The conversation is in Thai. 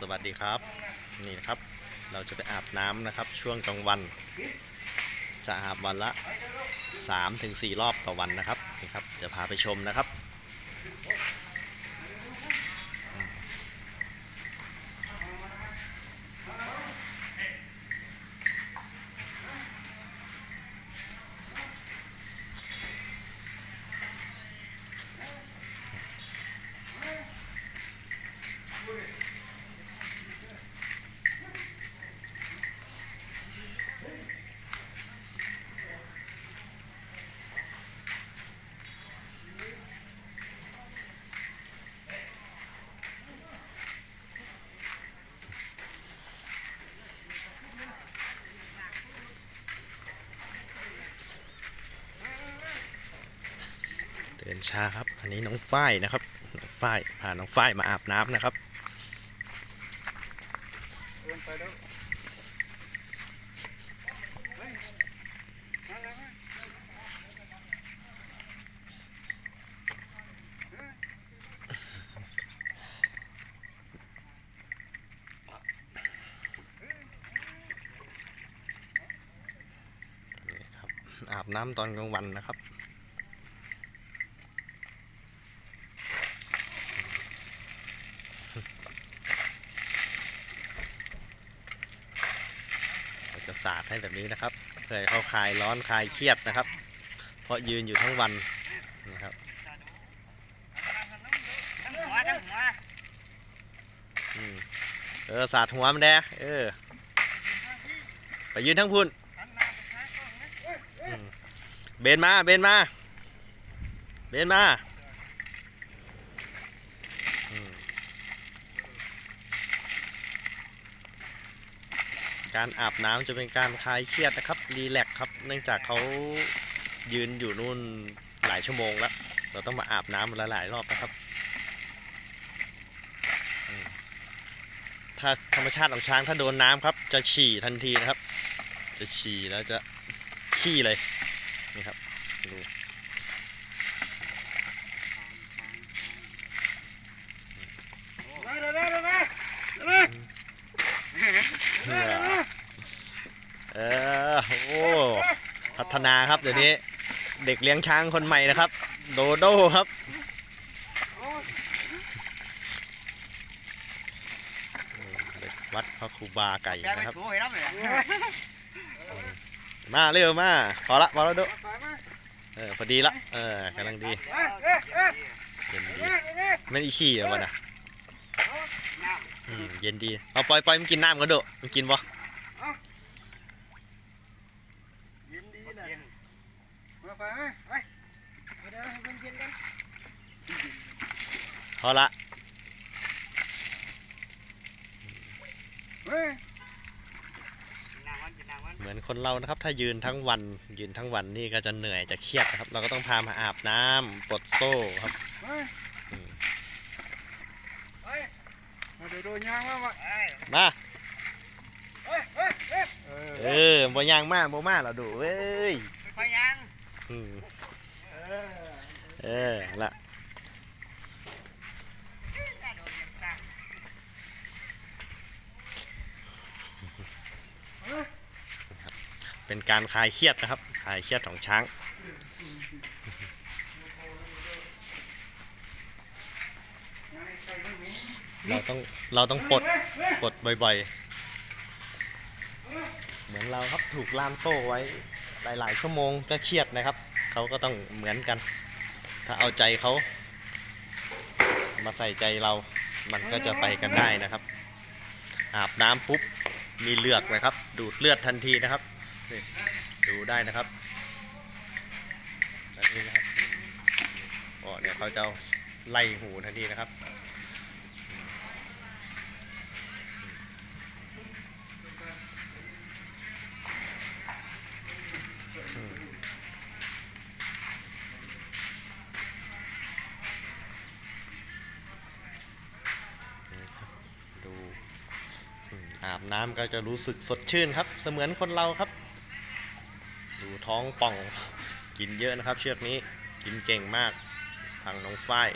สวัสดีครับ นี่นะครับ เราจะไปอาบน้ำนะครับ ช่วงกลางวัน จะอาบวันละ3ถึง4รอบต่อวันนะครับนี่ครับจะพาไปชมนะครับ ตือนช้าครับ อันนี้น้องฝ้ายนะครับ น้องฝ้ายพาน้องฝ้ายมาอาบน้ำนะครับนี่ครับอาบน้ำตอนกลางวันนะครับาดให้แบบนี้นะครับ เพื่อเขาคลายร้อนคลายเครียดนะครับ เพราะยืนอยู่ทั้งวันนะครับทั้งหัวทั้งหัวอืมเออสาดหัวมันแดเออ ไปยืนทั้งพุ่นเบนมาเบนมาเบนมาอืม การอาบน้ำจะเป็นการคลายเครียดนะครับรีแลกซ์ครับ เนื่องจากเขายืนอยู่นู่นหลายชั่วโมงแล้ว เราต้องมาอาบน้ำหลายๆรอบนะครับ ถ้าธรรมชาติของช้างถ้าโดนน้ำครับ จะฉี่ทันทีนะครับ จะฉี่แล้วจะขี้เลยนี่ครับดูมาเดี๋ยวมา เออโอ้พัฒนาครับเดี๋ยวนี้เด็กเลี้ยงช้างคนใหม่นะครับ โดโดครับเด็กวัดพระครูบาไก่นะครับ มาเร็วมาพอละพอแล้วดูเออพอดีละเออกำลังดีเย็นดีไม่ได้ขี้เหรอวะน่ะอืมเย็นดีเอาปล่อยปล่อยมันกินน้ำกันด้มันกินบ่นดีนะ มาไปไปเดี๋ยวให้มันเย็นกันพอละเฮ้ยเหมือนคนเรานะครับ ถ้ายืนทั้งวัน ยืนทั้งวันนี่ก็จะเหนื่อยจะเครียดนะครับ เราก็ต้องพามาอาบน้ำปลดโซ่ครับเฮ้ยอืมเฮ้ยมาเดี๋ยวโดนยางมาว่ะมาเฮ้ยเฮ้ยเฮ้ยเออบ่ย่างมาบ่มาเราดูเว้ย ไปยางอืม เออละเป็นการคลายเครียดนะครับ คลายเครียดของช้างเราต้องเราต้องปลดปลดบ่อยๆ เหมือนเราครับถูกล่ามโซ่ไว้ หลาย ๆ ชั่วโมงก็เครียดนะครับ เขาก็ต้องเหมือนกัน ถ้าเอาใจเขา มาใส่ใจเรา มันก็จะไปกันได้นะครับ อาบน้ำปุ๊บ มีเลือกนะครับ ดูดเลือดทันทีนะครับนี่ดูได้นะครับแบบนี้นะครับอ๋อเดี๋ยวเขาจะไล่หูทันทีนะครับ อาบน้ำก็จะรู้สึกสดชื่นครับ เสมือนคนเราครับ ดูท้องป่อง กินเยอะนะครับ เชือกนี้ กินเก่งมากทางน้องฝ้าย